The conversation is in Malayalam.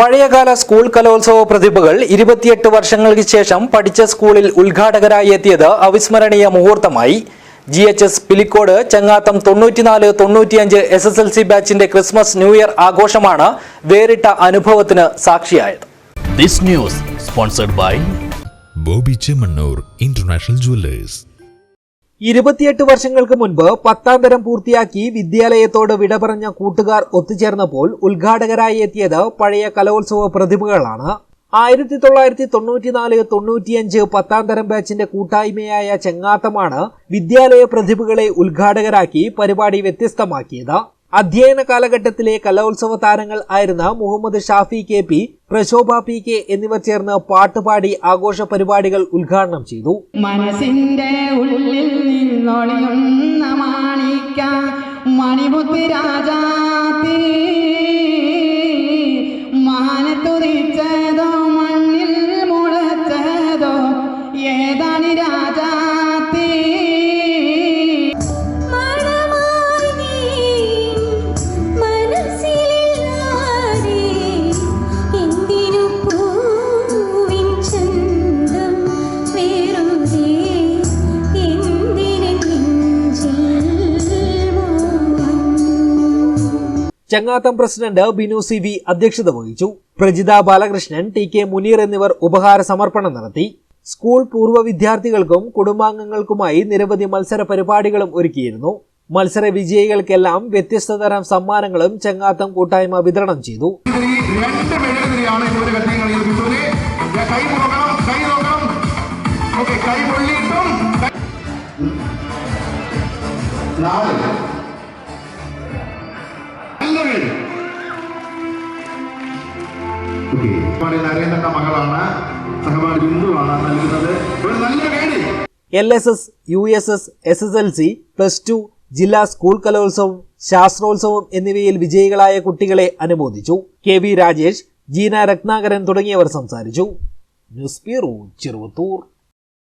പഴയകാല സ്കൂൾ കലോത്സവ പ്രതിഭകൾ ഇരുപത്തിയെട്ട് വർഷങ്ങൾക്ക് ശേഷം പഠിച്ച സ്കൂളിൽ ഉദ്ഘാടകരായി എത്തിയത് അവിസ്മരണീയ മുഹൂർത്തമായി. ജി എച്ച് എസ് പിലിക്കോട് ചങ്ങാത്തം തൊണ്ണൂറ്റിനാല് തൊണ്ണൂറ്റിയഞ്ച് എസ് എസ് എൽ സി ബാച്ചിന്റെ ക്രിസ്മസ് ന്യൂ ഇയർ ആഘോഷമാണ് വേറിട്ട അനുഭവത്തിന് സാക്ഷിയായത്. This news sponsored by Bobby Chemmanur international jewellers. ഇരുപത്തിയെട്ട് വർഷങ്ങൾക്ക് മുൻപ് പത്താം തരം പൂർത്തിയാക്കി വിദ്യാലയത്തോട് വിട പറഞ്ഞ കൂട്ടുകാർ ഒത്തുചേർന്നപ്പോൾ ഉദ്ഘാടകരായി എത്തിയത് പഴയ കലോത്സവ പ്രതിഭകളാണ്. ആയിരത്തി തൊള്ളായിരത്തി തൊണ്ണൂറ്റിനാല് തൊണ്ണൂറ്റിയഞ്ച് പത്താം തരം ബാച്ചിന്റെ കൂട്ടായ്മയായ ചെങ്ങാത്തമാണ് വിദ്യാലയ പ്രതിഭകളെ ഉദ്ഘാടകരാക്കി പരിപാടി വ്യത്യസ്തമാക്കിയത്. അധ്യയന കാലഘട്ടത്തിലെ കലോത്സവ താരങ്ങൾ ആയിരുന്ന Muhammad Shafi K P Prashobha P K എന്നിവർ ചേർന്ന് പാട്ടുപാടി ആഘോഷ പരിപാടികൾ ഉദ്ഘാടനം ചെയ്തു. മനസ്സിന്റെ ഉള്ളിൽ നിന്നൊളിയുന്ന മാണിക്ക മണിമുത്ത് രാജാത്തി ചങ്ങാത്തം പ്രസിഡന്റ് ബിനു സി വി അധ്യക്ഷത വഹിച്ചു. പ്രജിത ബാലകൃഷ്ണൻ ടി കെ മുനീർ എന്നിവർ ഉപഹാര സമർപ്പണം നടത്തി. സ്കൂൾ പൂർവ വിദ്യാർത്ഥികൾക്കും കുടുംബാംഗങ്ങൾക്കുമായി നിരവധി മത്സര പരിപാടികളും ഒരുക്കിയിരുന്നു. മത്സര വിജയികൾക്കെല്ലാം വ്യത്യസ്ത തരം സമ്മാനങ്ങളും ചങ്ങാത്തം കൂട്ടായ്മ വിതരണം ചെയ്തു. മെഴുകുതിരി ഒരു നല്ല L S S U S S S S L C plus two ജില്ലാ സ്കൂൾ കലോത്സവം ശാസ്ത്രോത്സവം എന്നിവയിൽ വിജയികളായ കുട്ടികളെ അനുമോദിച്ചു. കെ വി രാജേഷ് ജീന രത്നാകരൻ തുടങ്ങിയവർ സംസാരിച്ചു. News bureau Cheruvathur.